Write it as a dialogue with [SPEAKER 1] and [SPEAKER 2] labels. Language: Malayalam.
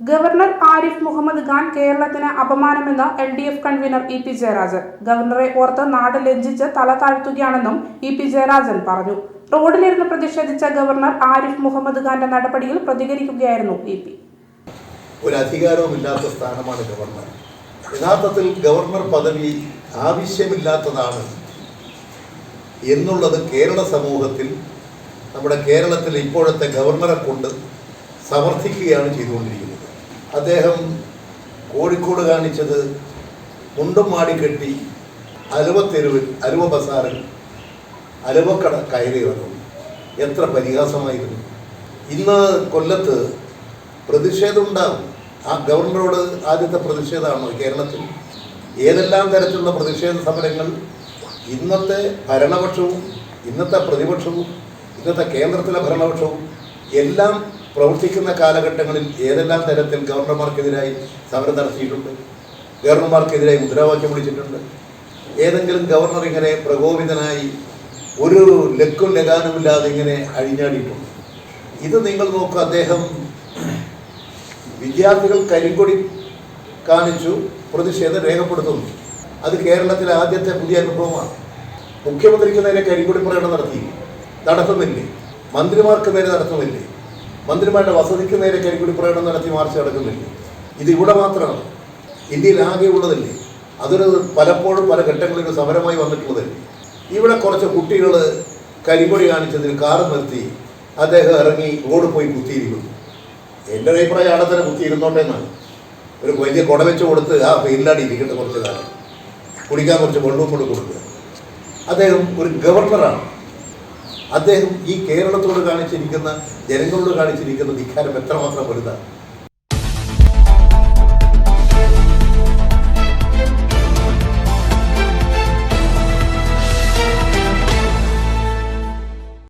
[SPEAKER 1] ഗവർണർ ആരിഫ് മുഹമ്മദ് ഖാൻ കേരളത്തിന് അപമാനമെന്ന് L D F convener E P Jayarajan. ഗവർണറെ ഓർത്ത് നാട് ലജ്ജിച്ച് തല താഴ്ത്തുകയാണെന്നും ഇ പി ജയരാജൻ പറഞ്ഞു. റോഡിലിരുന്ന് പ്രതിഷേധിച്ച ഗവർണർ ആരിഫ് മുഹമ്മദ് ഖാന്റെ നടപടിയിൽ പ്രതികരിക്കുകയായിരുന്നു ഇ പി.
[SPEAKER 2] ഒരു അധികാരവുമില്ലാത്ത സ്ഥാനമാണ് ഗവർണർ. യഥാർത്ഥത്തിൽ ഗവർണർ പദവി ആവശ്യമില്ലാത്തതാണ് എന്നുള്ളത് കേരള സമൂഹത്തിൽ നമ്മുടെ കേരളത്തിൽ ഇപ്പോഴത്തെ ഗവർണറെ കൊണ്ട് സമർത്ഥിക്കുകയാണ് ചെയ്തുകൊണ്ടിരിക്കുന്നത്. അദ്ദേഹം കോഴിക്കോട് കാണിച്ചത് മുണ്ടും മാടിക്കെട്ടി അലുവ തെരുവിൽ അലുവ ബസാറിൽ അലുവക്കട കയറി വന്നു. എത്ര പരിഹാസമായിരുന്നു. ഇന്ന് കൊല്ലത്ത് പ്രതിഷേധം ഉണ്ടാകും ആ ഗവർണറോട് ആദ്യത്തെ പ്രതിഷേധമാണ് കേരളത്തിൽ? ഏതെല്ലാം തരത്തിലുള്ള പ്രതിഷേധ സമരങ്ങൾ? ഇന്നത്തെ ഭരണപക്ഷവും ഇന്നത്തെ പ്രതിപക്ഷവും ഇന്നത്തെ കേന്ദ്രത്തിലെ ഭരണപക്ഷവും എല്ലാം പ്രവർത്തിക്കുന്ന കാലഘട്ടങ്ങളിൽ ഏതെല്ലാം തരത്തിൽ ഗവർണർമാർക്കെതിരായി സമരം നടത്തിയിട്ടുണ്ട്? ഗവർണർമാർക്കെതിരായി മുദ്രാവാക്യം വിളിച്ചിട്ടുണ്ട്. ഏതെങ്കിലും ഗവർണർ ഇങ്ങനെ പ്രകോപിതനായി ഒരു ലക്കും ലഗാനുമില്ലാതെ ഇങ്ങനെ അഴിഞ്ഞാടിയിട്ടുണ്ട്. ഇത് നിങ്ങൾ നോക്കുക അദ്ദേഹം വിദ്യാർത്ഥികൾ കരിങ്കൊടി കാണിച്ചു പ്രതിഷേധം രേഖപ്പെടുത്തുന്നു. അത് കേരളത്തിലെ ആദ്യത്തെ പുതിയ അനുഭവമാണ് മുഖ്യമന്ത്രിക്ക് നേരെ കരിങ്കൊടി പ്രകടനം നടത്തി. നടത്തുന്നില്ലേ? മന്ത്രിമാർക്ക് നേരെ നടത്തുന്നില്ലേ? മന്ത്രിമാരുടെ വസതിക്ക് നേരെ കരിക്കുടി പ്രകടനം നടത്തി മാർച്ച് നടക്കുന്നില്ല. ഇത് ഇവിടെ മാത്രമാണ്. ഇന്ത്യയിൽ ആകെ ഉള്ളതല്ലേ? അതൊരു പലപ്പോഴും പല ഘട്ടങ്ങളിലും സമരമായി വന്നിട്ടുള്ളതല്ലേ ഇവിടെ കുറച്ച് കുട്ടികൾ കരിപൊടി കാണിച്ചതിൽ കാറ് നിർത്തി അദ്ദേഹം ഇറങ്ങി റോഡ് പോയി കുത്തിയിരിക്കുന്നു. എന്റെ അഭിപ്രായം അവിടെ തന്നെ കുത്തിയിരുന്നോട്ടെ എന്നാണ്. ഒരു വലിയ കുട വെച്ച് കൊടുത്ത് ആ ഫെയിലാടി ഇരിക്കട്ടെ കുറച്ച് കാലം കുടിക്കാൻ കുറച്ച് വെള്ളവും കൂടെ കൊടുക്കുക. അദ്ദേഹം ഒരു ഗവർണറാണ്. അദ്ദേഹം ഈ കേരളത്തോട് കാണിച്ചിരിക്കുന്ന ജനങ്ങളോട് കാണിച്ചിരിക്കുന്ന ധിക്കാരം എത്രമാത്രം വലുതാണ്?